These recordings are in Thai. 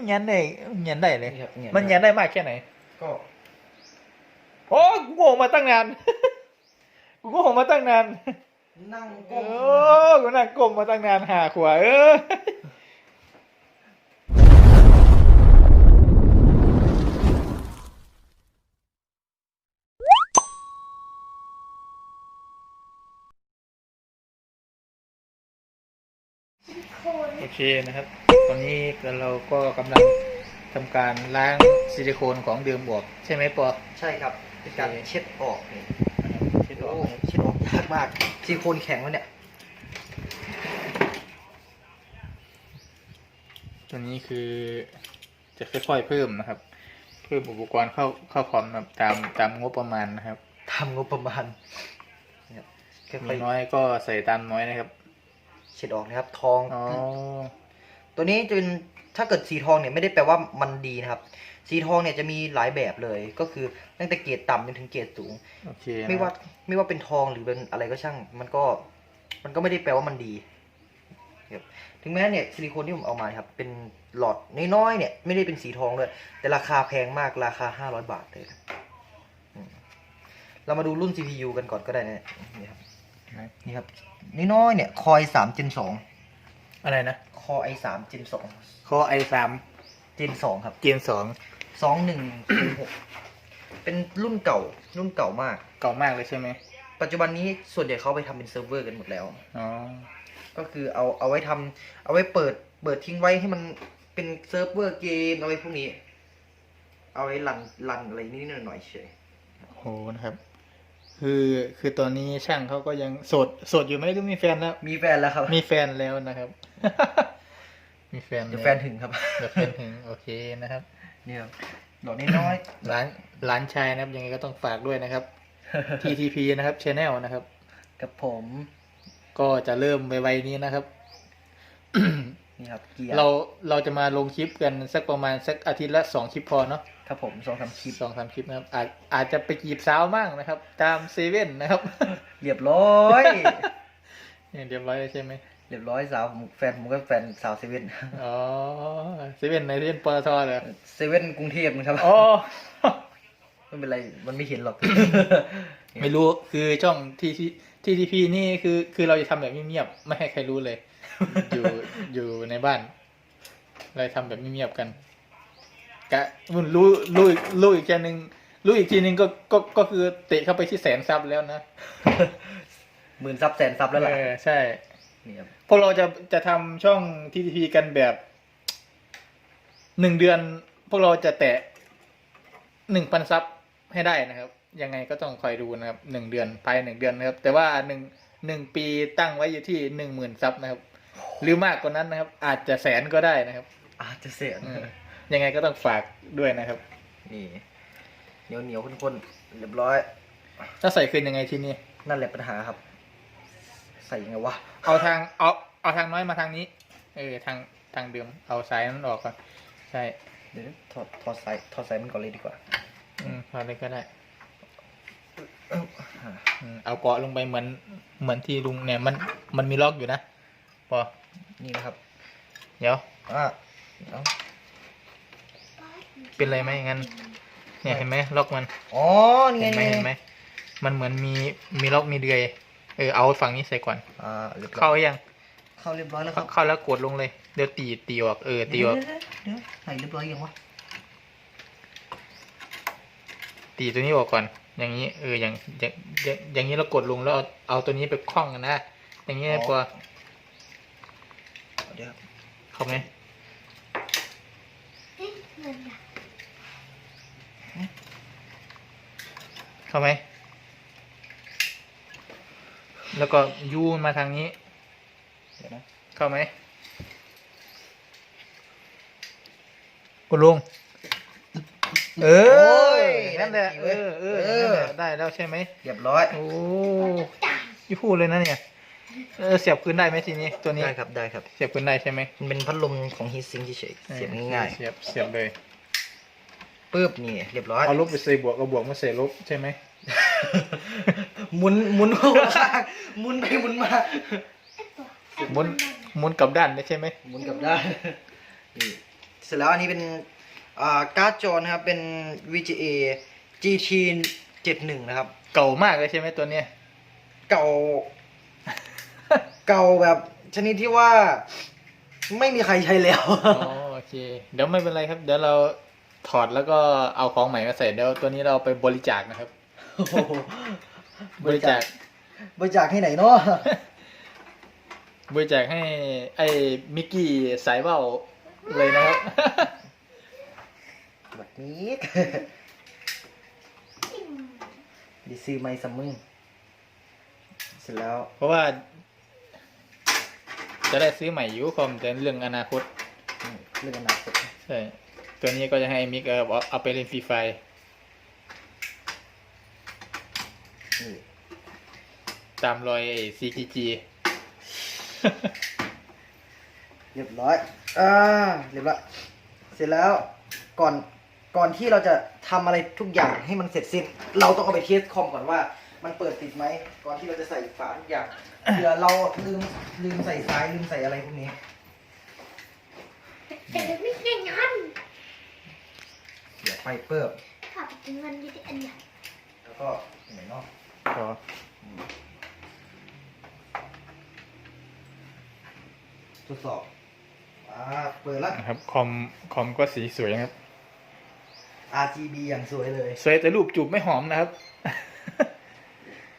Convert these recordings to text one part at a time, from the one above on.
มันยันได้ มันยันได้เลยนี่ครับเนี่ยมันยันได้มากแค่ไหน ก็ โอ้กูโง่มาตั้งนาน กูโง่มาตั้งนานนั่งโอ้ก้มกูนั่งก้มมาตั้งนานหาขวาเออ โอเคนะครับ ตอนนี้เราก็กำลังทำการล้างซิลิโคนของเดิมออกใช่ไหมปอใช่ครับเป็นการโอเคเช็ดออกนี่เช็ดออกโอ้เช็ดออกยากมากซิลิโคนแข็งแล้วเนี่ยตัวนี้คือจะค่อยๆเพิ่มนะครับ เพิ่มอุปกรณ์เข้าเข้าคอมนะครับตามตามงบประมาณนะครับทำงบประมาณเนี่ยค่มีอยน้อยก็ใส่ตามน้อยนะครับๆ เช็ดออกนะครับ ทอง อ๋อ ตัวนี้จะเป็นถ้าเกิดสีทองเนี่ยไม่ได้แปลว่ามันดีนะครับ สีทองเนี่ยจะมีหลายแบบเลย ก็คือตั้งแต่เกรดต่ำจนถึงเกรดสูง โอเคไม่ว่านะครับไม่ว่าเป็นทองหรือเป็นอะไรก็ช่าง มันก็ มันก็ไม่ได้แปลว่ามันดีครับถึงแม้เนี่ยซิลิโคนที่ผมเอามาครับ เป็นหลอดน้อยๆเนี่ย ไม่ได้เป็นสีทองเลยแต่ราคาแพงมากราคาห้าร้อยบาทเลยครับอืมเรามาดูรุ่น CPU กันก่อนก็ได้นะนี่ครับ นี่ครับน้อยๆเนี่ยคอยสามเจนสองอะไรนะคอไอสามเจนสองคอไอสามเจนสองครับเจนสองสองหนึ่งหกเป็นรุ่นเก่ารุ่นเก่ามาก เก่ามากเลยใช่ไหมปัจจุบันนี้ส่วนใหญ่เขาไปทำเป็นเซิร์ฟเวอร์กันหมดแล้วอ๋อก็คือเอาเอาไว้ทำเอาไว้เปิดเปิดทิ้งไว้ให้มันเป็นเซิร์ฟเวอร์เกมเอาไว้พวกนี้ เอาไว้รันรันอะไรนิดๆหน่อยๆเฉยโหนะครับ คือคือตอนนี้ช่างเขาก็ยังโสดโสดอยู่ไหมหรือมีแฟนแล้ว มีแฟนแล้วครับ มีแฟนแล้วนะครับ มีแฟนเดี๋ยวล้วแฟนถึงครับเดี๋ยวแฟนถึงโอเคนะครับเนี่ยครับดอกน้อยร้านร้านชายนะครับ ยังไงก็ต้องฝากด้วยนะครับ TTP นะครับ Channel นะครับๆกับผม ก็จะเริ่มไวๆนี้นะครับนี่ครับเกียร์เราเราจะมาลงคลิปกันสักประมาณสักอาทิตย์ละสองคลิปพอเนาะ ครับผมสองสามคลิปสองสามคลิปนะครับ อาจอาจจะไปจีบสาวมั่งนะครับ ตามเซเว่นนะครับ เรียบร้อยเนี่ยเรียบร้อยแล้วใช่ไหมเรียบร้อยสาวผมแฟนผมก็แฟนสาวเซเว่นอ๋อเซเว่นในเซเว่นปตทเหรอเซเว่นกรุงเทพนะครับอ๋อไม่เป็นไรมันไม่เห็นหรอก ไม่รู้คือช่องที่ที่ทีทีพีนี่คือ คือเราจะทำแบบเงียบๆไม่ให้ใครรู้เลย อยู่อยู่ในบ้านเราทำแบบเงียบๆกัน กะมันรู้รู้อีกรู้อีกแค่นึงรู้อีกทีนึงก็ก็ก็คือเตะเข้าไปที่แสนซับแล้วนะหมื่นซับแสนซับแล้วล่ะเออใช่นี่ครับพวกเราจะจะทำช่องทีทีพีกันแบบหนึ่งเดือน พวกเราจะแตะหนึ่งพันซับให้ได้นะครับ ยังไงก็ต้องคอยดูนะครับหนึ่งเดือนภายในหนึ่งเดือนนะครับ แต่ว่าหนึ่งหนึ่งปีตั้งไว้อยู่ที่หนึ่งหมื่นซับนะครับ หรือมากกว่านั้นนะครับ อาจจะแสนก็ได้นะครับ อาจจะเสียอืม ยังไงก็ต้องฝากด้วยนะครับ นี่เหนียวเหนียวข้นๆเรียบร้อย ถ้าใส่คืนยังไงทีนี้นั่นแหละปัญหาครับ ใส่ยังไงวะเอาทางเอาเอาทางน้อยมาทางนี้ เออทางทางเดิมเอาสายนั้นออกก่อนใช่เดี๋ยวถอดถอดสายถอดสายมันก่อนเลยดีกว่า อืมพอเลยก็ได้เอ้าอืมเอาเกาะลงไปเหมือนเหมือนที่ลุงเนี่ยมันมันมีล็อกอยู่นะพอนี่นะครับ เดี๋ยวอะเอา เป็นไรไหมงั้น เนี่ยเห็นไหมล็อกมัน อ๋อนี่ไงเห็นไหมนี่เห็นไงไหมมันเหมือนมีมีล็อกมีเดือย เออเอาฝั่งนี้ใส่ก่อน อ่าเรียบร้เข้าอยยังเข้าเรียบร้อยแล้วคเข้ารับเข้าแล้วกดลงเลยเดี๋ยวตีตีออกเออตีออกเดี๋ยวเดี๋ยวเดี๋ยวใส่เรียบร้อยยังวะตีตัวนี้ออกก่อน อย่างนี้เอออย่างอย่างอย่างอย่างนี้เรากดลงแล้วเอาเอาตัวนี้ไปคล้องกันนะอย่างนี้พอเดี๋ยวครับเข้าไหม เข้าไหม แล้วก็ยูมาทางนี้เดี๋ยวนะเข้าไหมคุณลุงเออ นั่นแหละ เออเออนั่นแหละได้แล้วใช่ไหม เรียบร้อย โอ้ยี่พูดเลยนะเนี่ย เออ เสียบคืนได้ไหมทีนี้ ตัวนี้ ได้ครับ ได้ครับ เสียบคืนได้ใช่ไหมมันเป็นพัดลมของฮีทซิงค์เฉยๆเสียบง่ายเสียบ เสียบเลยๆ ปึ๊บนี่เรียบร้อย เอาลบไปใส่บวกเอาบวกมาใส่ลบใช่ไหม หมุนหมุนเข้าข้างหมุนไปหมุนมาหมุนหมุนกลับด้านได้ใช่ไหมหมุนกลับด้านนี่เสร็จแล้วอันนี้เป็นอ่าการ์ดจอนะครับเป็น VGA GT 71นะครับ เก่ามากเลยใช่ไหมตัวเนี้ยเก่า เก่าแบบชนิดที่ว่า ไม่มีใครใช้แล้ว อ๋อโอเค เดี๋ยวไม่เป็นไรครับ เดี๋ยวเรา ถอดแล้วก็เอาของใหม่มาใส่เดี๋ยวตัวนี้เราไปบริจาคนะครับ บริจาค บริจาคให้ไหนเนาะบริจาคให้ไอ้มิกกี้สายเบ้าเลยนะครับแบบนี้ดิซื้อไม่ซัมมึงเสร็จแล้ว เพราะว่า จะได้ซื้อใหม่อยู่คอมแต่เรื่องอนาคตอืมเรื่องอนาคต ใช่ ตัวนี้ก็จะให้มิกเอาเอาไปเล่นฟรีไฟนี่ตามรอยไอ้ CGG เรียบร้อย อ่า เรียบร้อย เสร็จแล้ว ก่อน ก่อนที่เราจะทำอะไรทุกอย่างให้มันเสร็จสิ้น เราต้องเอาไปเทสคอมก่อนว่า มันเปิดติดไหม ก่อนที่เราจะใส่ฝาทุกอย่างเผื่อเราลืม ลืมใส่สาย ลืมใส่อะไรพวกนี้แต่ไม่ใช่งั้น เดี๋ยวไปเปิบขับถึงเงินยี่สิบอันใหญ่แล้วก็ไหนเนาะก็ทดสอบอ่าเปิดละนะครับคอมคอมก็สีสวยนะครับ RGB อย่างสวยเลยสวยแต่รูปจูบไม่หอมนะครับ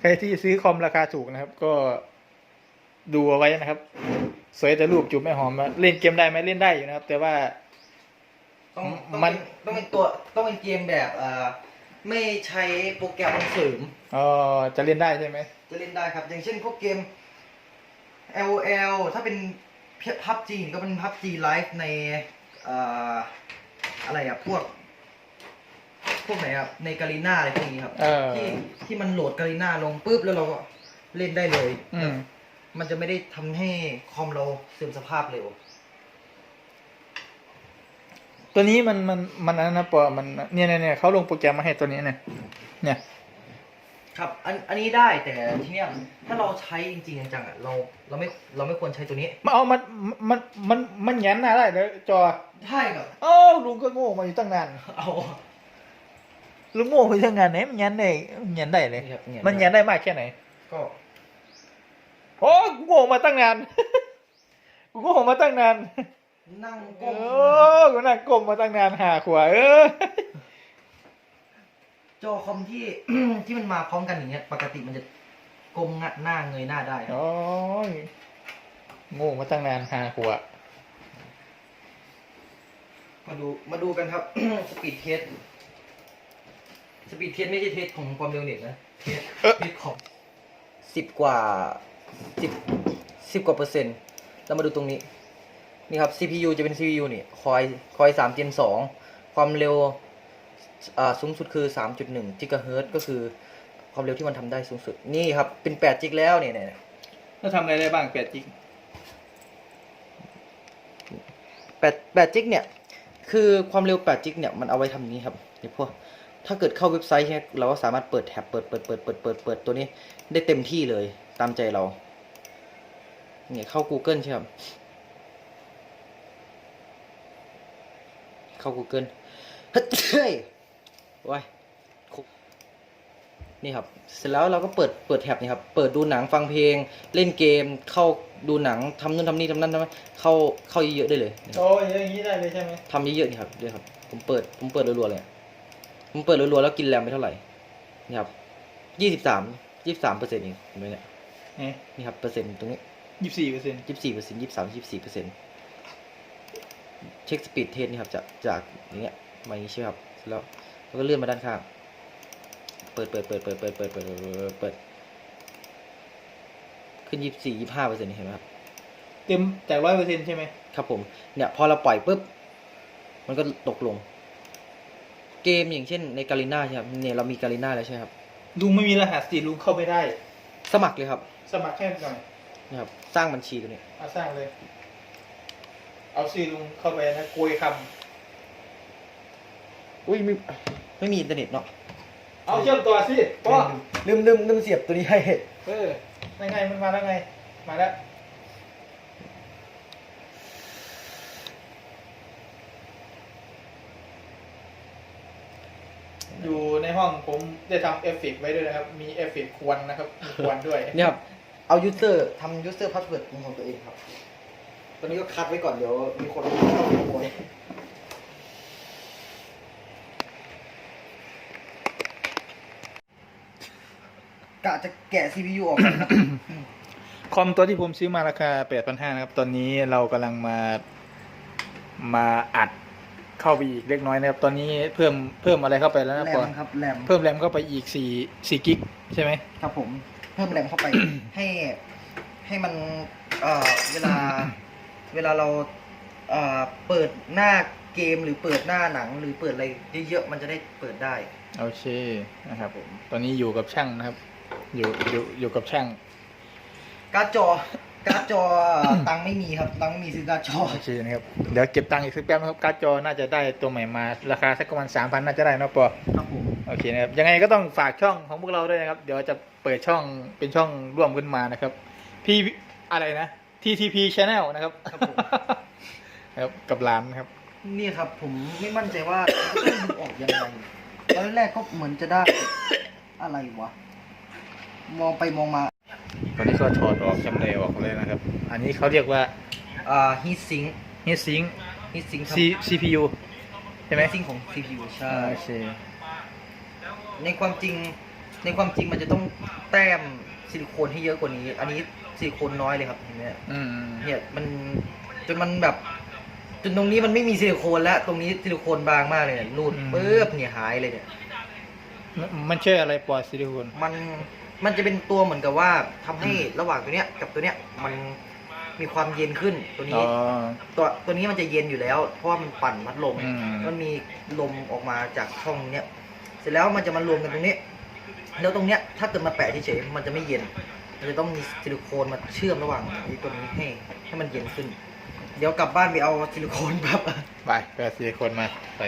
ใครที่ซื้อคอมราคาถูกนะครับ ก็ดูเอาไว้นะครับ สวยแต่รูปจูบไม่หอมอะเล่นเกมได้ไหมเล่นได้อยู่นะครับ แต่ว่า ต้องต้องมันเป็นต้องเป็นตัวต้องเป็นเกมแบบอ่าไม่ใช้โปรแกรมเสริมเออจะเล่นได้ใช่ไหมจะเล่นได้ครับ อย่างเช่นพวกเกม LOL ถ้าเป็นพับจีก็เป็นพับจีไลฟ์ในเอ่ออะไรอะพวก พวกไหนครับในกาลิน่าอะไรพวกนี้ครับ เออ ที่ที่มันโหลดกาลิน่าลงปุ๊บแล้วเราก็เล่นได้เลย อืม มันจะไม่ได้ทำให้คอมเราเสื่อมสภาพเร็ว ตัวนี้มันมันมันอันนั้นนะปอมันเนี่ยเนี่ยเนี่ยเขาลงโปรแกรมมาให้ตัวนี้เนี่ยเนี่ยครับอันอันนี้ได้แต่ทีเนี้ยถ้าเราใช้จริงๆจังๆอะเราเราไม่เราไม่ควรใช้ตัวนี้มาเอามันมันมันมันแหงนหน้าได้เลยจอใช่ครับเอ้าวลุงก็โง่มาอยู่ตั้งนานเอาลุงโง่มาอยู่ตั้งนานไหนมันแหงนได้มันแหงนได้เลยนี่ครับเนี่ยมันแหงนได้มากแค่ไหน ก็โอ้กูโง่มาตั้งนานกูโง่มาตั้งนาน นั่งโอ้ก้มกูนั่งก้มมาตั้งนานหาขวาเออจอคอมที่ ที่มันมาพร้อมกันอย่างเงี้ย ปกติมันจะก้มหน้าเงยหน้าได้ครับโอ้ยโง่มาตั้งนานหาขวามาดูมาดูกันครับ สปีดเทสสปีดเทสไม่ใช่เทสของความเร็วเน็ตนะเทสเทสของสิบกว่าสิบสิบกว่าเปอร์เซ็นต์เรามาดูตรงนี้ นี่ครับ CPU จะเป็น CPU นี่คอยคอยสามเจนสองความเร็วอ่าสูงสุดคือ 3.1กิกะเฮิรตซ์ก็คือความเร็วที่มันทำได้สูงสุด นี่ครับ เป็น8จิกแล้วเนี่ยเนี่ยถ้าทำอะไรได้บ้างแปดจิกแปดแปดจิกเนี่ย คือความเร็ว8จิกเนี่ย มันเอาไว้ทำอย่างนี้ครับเดี๋ยวพวกถ้าเกิดเข้าเว็บไซต์เนี่ยเราก็สามารถเปิดแท็บเปิดเปิดเปิดเปิดเปิดเปิดตัวนี้ได้เต็มที่เลยตามใจเรา เนี่ยเข้า Google ใช่ไหมครับ เข้า Google เฮ้ยโอ้ยนี่ครับ เสร็จแล้วเราก็เปิดเปิดแท็บนี่ครับ เปิดดูหนังฟังเพลง เล่นเกม เข้าดูหนังทำนู่นทำนี่ทำนั่นทำนั่นเข้าเข้าเยอะๆได้เลยนะครับโอ้ยอย่างนี้ได้เลยใช่ไหมทำเยอะๆนี่ครับด้วยครับ ผมเปิดผมเปิดรัวๆเลย ผมเปิดรัวๆแล้วกินแรมไปเท่าไหร่นี่ครับยี่สิบสามยี่สิบสามเปอร์เซ็นต์เองเห็นไหมเนี่ยนี่นี่ครับเปอร์เซ็นต์ตรงนี้ยี่สิบสี่เปอร์เซ็นต์ยี่สิบสี่เปอร์เซ็นต์ยี่สิบสามยี่สิบสี่เปอร์เซ็นต์ เช็คสปีดเทสนี่ครับจากจากอย่างเงี้ยมาอย่างงี้ใช่ไหมครับเสร็จแล้วแล้วก็เลื่อนมาด้านข้าง เปิดเปิดเปิดเปิดเปิดเปิดเปิดเปิดเปิดเปิดขึ้นยี่สิบสี่ยี่สิบห้าเปอร์เซ็นต์เห็นไหมครับเต็มจากร้อยเปอร์เซ็นต์ใช่ไหมครับผมเนี่ยพอเราปล่อยปุ๊บมันก็ตกลง เกมอย่างเช่นในกาลิน่าใช่ไหมครับเนี่ยเรามีกาลิน่าแล้วใช่ไหมครับลุงไม่มีรหัสสิลุงเข้าไม่ได้ สมัครเลยครับ สมัครแค่หน่อยนะครับ สร้างบัญชีตัวนี้เอาสร้างเลย เอาซีลุงเข้าไปนะกลวยคำอุ้ยไม่ไม่มีอินเทอร์เน็ตเนาะเอาเชื่อมต่อสิพ่อลืมลืมลืมเสียบตัวนี้ให้เออยังไงมันมาแล้วไง มาแล้วอยู่ในห้องผมได้ทำเอฟฟิกไว้ด้วยนะครับ มีเอฟฟิกควรนะครับควรด้วย เนี่ยเอายูเซอร์ทำยูเซอร์พาสเวิร์ดของตัวเองครับ ตอนนี้ก็คัดไว้ก่อนเดี๋ยวมีคนเข้าขโมยกะจะแกะ CPU ออกก่อนครับคอมตัวที่ผมซื้อมาราคา 8,500นะครับ ตอนนี้เรากำลังมา มาอัดเข้าไปอีกเล็กน้อยนะครับ ตอนนี้เพิ่มเพิ่มอะไรเข้าไปแล้วนะแรปอมครับแรมเพิ่มแรมเข้าไปอีก4 4กิกใช่ไหม ครับผม เพิ่มแรมเข้าไป ให้ให้มัน เอ่อ เวลา เวลาเราเอ่อเปิดหน้าเกมหรือเปิดหน้าหนัง หรือเปิดอะไรเยอะๆมันจะได้เปิดได้โอเคนะครับผมตอนนี้อยู่กับช่างนะครับ อยู่อยู่อยู่กับช่างการ์ดจอการ์ดจอตังค์ไม่มีครับตังค์ไม่มีซื้อการ์ดจอโอเคนะครับเดี๋ยวเก็บตังค์อีกสักแป๊บนะครับการ์ดจอน่าจะได้ตัวใหม่มา ราคาสักประมาณ3,000น่าจะได้เนอะปอครับผมโอเคนะครับยังไงก็ต้องฝากช่องของพวกเราด้วยนะครับ เดี๋ยวจะเปิดช่องเป็นช่องร่วมขึ้นมานะครับ พี่อะไรนะ TTP Channel นะครับครับผม ครับกับร้านนะครับ นี่ครับผมไม่มั่นใจว่าต้องดึงออกยังไงตอนแรกก็เหมือนจะได้ อะไรวะ มองไปมองมา ตอนนี้ก็ถอดออกจำเลยออกเลยนะครับ อันนี้เขาเรียกว่า อ่าฮีทซิง heat sink ฮีทซิง C CPU ใช่ไหมซิงของ CPU ใช่ โอเคในความจริง ในความจริงมันจะต้องแต้มซิลิโคนให้เยอะกว่านี้ อันนี้ ซิลิโคนน้อยเลยครับเห็นไหมอืมเนี่ยมันจนมันแบบ จนตรงนี้มันไม่มีซิลิโคนแล้ว ตรงนี้ซิลิโคนบางมากเลยเนี่ยรูดปึ๊บเนี่ยหายเลยเนี่ย มันมันช่วยอะไรปอซิลิโคนมันมันจะเป็นตัวเหมือนกับว่าทำให้ระหว่างตัวเนี้ยกับตัวเนี้ยมันมีความเย็นขึ้นตัวอ๋นี้ อ ตัวตัวนี้มันจะเย็นอยู่แล้ว เพราะว่ามันปั่นพัดลมอืม มันมีลมออกมาจากช่องเนี้ยเสร็จแล้วมันจะมารวมกันตรงนี้ แล้วตรงเนี้ยถ้าเกิดมาแปะเฉยๆมันจะไม่เย็น มันจะต้องมีซิลิโคนมาเชื่อมระหว่างไอ้ตัวนี้ให้ให้มันเย็นขึ้น เดี๋ยวกลับบ้านไปเอาซิลิโคนแบบ ไปไปซิลิโคนมาไป